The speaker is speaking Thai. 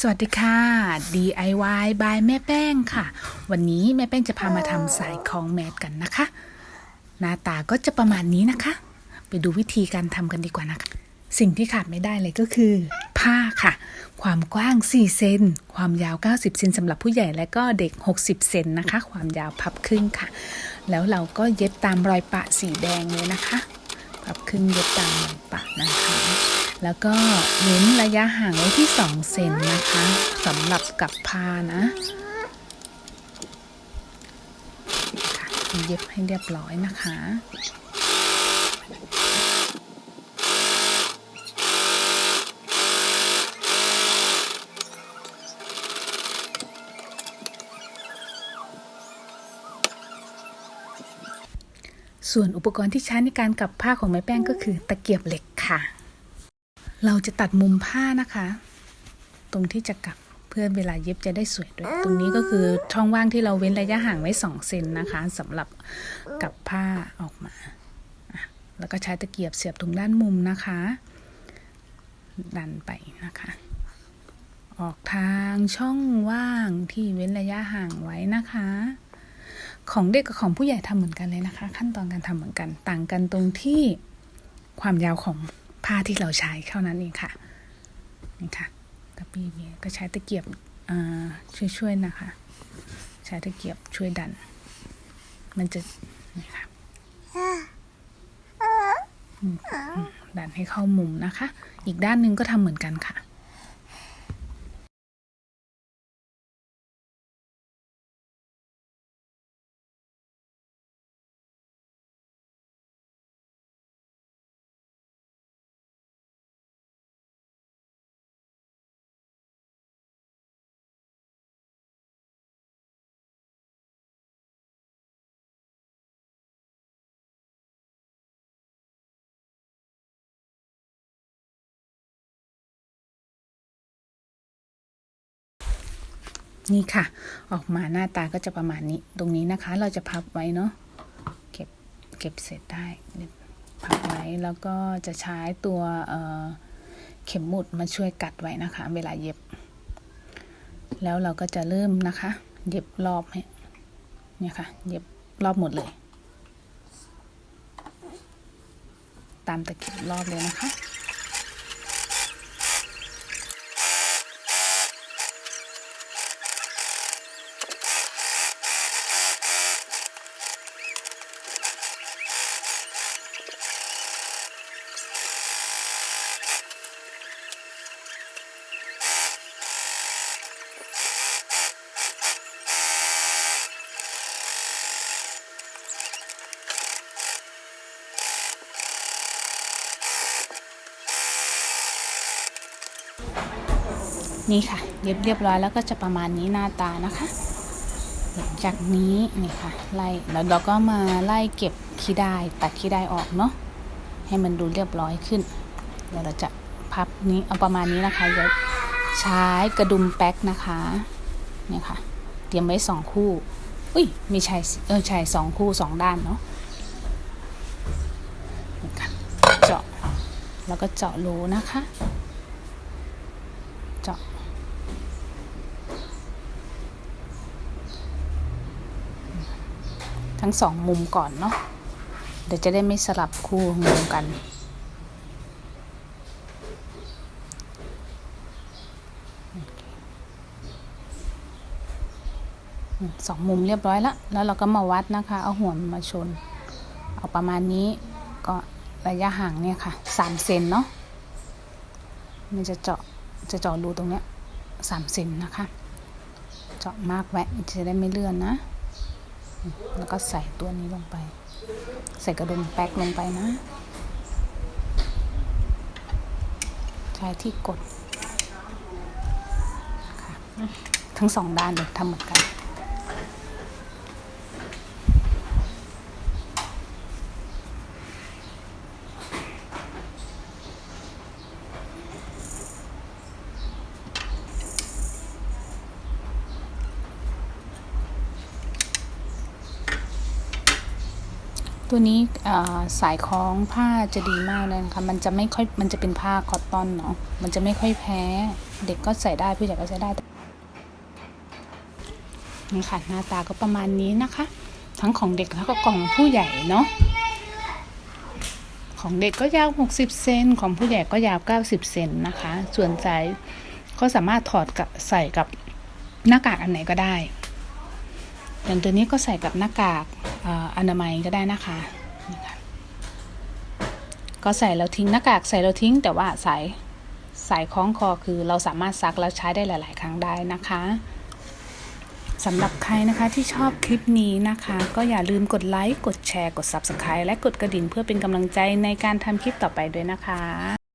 สวัสดีค่ะ DIY by แม่แป้งค่ะ วันนี้แม่แป้งจะพามาทำสายคล้องแมสกันนะคะ หน้าตาก็จะประมาณนี้นะคะ ไปดูวิธีการทำกันดีกว่านะคะ สิ่งที่ขาดไม่ได้เลยก็คือ ผ้าค่ะ ความกว้าง 4 เซน ความยาว 90 เซนสำหรับผู้ใหญ่และก็เด็ก 60 เซนนะคะ ความยาวพับครึ่งค่ะ แล้วเราก็เย็บตามรอยปะสีแดงเลยนะคะ พับครึ่งเย็บตามรอยปะนะคะ แล้วก็เว้นระยะห่างไว้ที่ 2 เซนนะคะสำหรับกับผ้านะเย็บให้เรียบร้อยนะคะส่วนอุปกรณ์ที่ใช้ในการกลับผ้าของไม้แป้งก็คือตะเกียบเหล็กค่ะ เราจะตัดมุมผ้านะคะ ตรงที่จะกลับเพื่อเวลาเย็บจะได้สวยด้วย ตรงนี้ก็คือช่องว่างที่เราเว้นระยะห่างไว้2เซนนะคะสำหรับกับผ้าออกมา แล้วก็ใช้ตะเกียบเสียบตรงด้านมุมนะคะ ดันไปนะคะ ออกทางช่องว่างที่เว้นระยะห่างไว้นะคะ ของเด็กกับของผู้ใหญ่ทำเหมือนกันเลยนะคะ ขั้นตอนการทำเหมือนกันต่างกันตรงที่ความยาวของ ผ้าที่เราใช้เท่านั้นเองค่ะนี่ค่ะตะปีเมียก็ใช้ตะเกียบช่วยๆนะคะ ใช้ตะเกียบช่วยดัน มันจะนี่ค่ะดันให้เข้ามุมนะคะ อีกด้านหนึ่งก็ทำเหมือนกันค่ะ นี่ค่ะ ออกมาหน้าตาก็จะประมาณนี้ ตรงนี้นะคะ เราจะพับไว้เนาะ เก็บ เก็บเสร็จได้ พับไว้ แล้วก็จะใช้ตัวเเข็มหมุดมาช่วยกัดไว้นะคะ เวลาเย็บ แล้วเราก็จะเริ่มนะคะ เย็บรอบให้เนี่ยค่ะ เย็บรอบหมดเลย ตามตะเข็บรอบเลยนะคะ นี่ค่ะเย็บเรียบร้อยแล้วก็จะประมาณนี้หน้าตานะคะ หลังจากนี้นี่ค่ะไล่แล้วเราก็มาไล่เก็บขี้ได้ตัดขี้ได้ออกเนาะให้มันดูเรียบร้อยขึ้นเดี๋ยวเราจะพับนี้เอาประมาณนี้นะคะเดี๋ยวใช้กระดุมแป๊กนะคะเนี่ยค่ะ เตรียมไว้สองคู่อุ้ยมีชายเออชายสองคู่สองด้านเนาะนี่ค่ะเจาะแล้วก็เจาะรูนะคะ เจาะ ทั้งสองมุมก่อนเนาะเดี๋ยวจะได้ไม่สลับคู่งงกัน สองมุมเรียบร้อยแล้ว แล้วเราก็มาวัดนะคะ เอาหัวมันมาชน เอาประมาณนี้ก็ระยะห่างเนี่ยค่ะสามเซนเนาะมันจะเจาะจะเจาะรูตรงเนี้ยสามเซนนะคะ เจาะมากแวะจะได้ไม่เลื่อนนะ แล้วก็ใส่ตัวนี้ลงไป ใส่กระดุมแป๊กลงไปนะ ใช้ที่กด ทั้งสองด้านเลยทำเหมือนกัน ตัวนี้สายคล้องผ้าจะดีมากเลยนะคะ มันจะไม่ค่อย มันจะเป็นผ้าคอตตอนเนาะ มันจะไม่ค่อยแพ้ เด็กก็ใส่ได้ผู้ใหญ่ก็ใส่ได้ นี่ค่ะหน้าตาก็ประมาณนี้นะคะ ทั้งของเด็กแล้วก็ของผู้ใหญ่เนาะ ของเด็กก็ยาว 60 เซน ของผู้ใหญ่ก็ยาว 90 เซนนะคะ ส่วนสายก็สามารถถอดกับใส่กับหน้ากากอันไหนก็ได้ อย่างตัวนี้ก็ใส่กับหน้ากาก อนามัยก็ได้นะคะนี่ค่ะก็ใส่แล้วทิ้งหน้ากากใส่แล้วทิ้ง แต่ว่าสายสายคล้องคอคือเราสามารถซักแล้วใช้ได้หลาย ๆ ครั้งได้นะคะสำหรับใครนะคะที่ชอบคลิปนี้นะคะ ก็อย่าลืมกดไลค์กดแชร์กด Subscribe และกดกระดิ่งเพื่อเป็นกำลังใจในการทำคลิปต่อไปด้วยนะคะ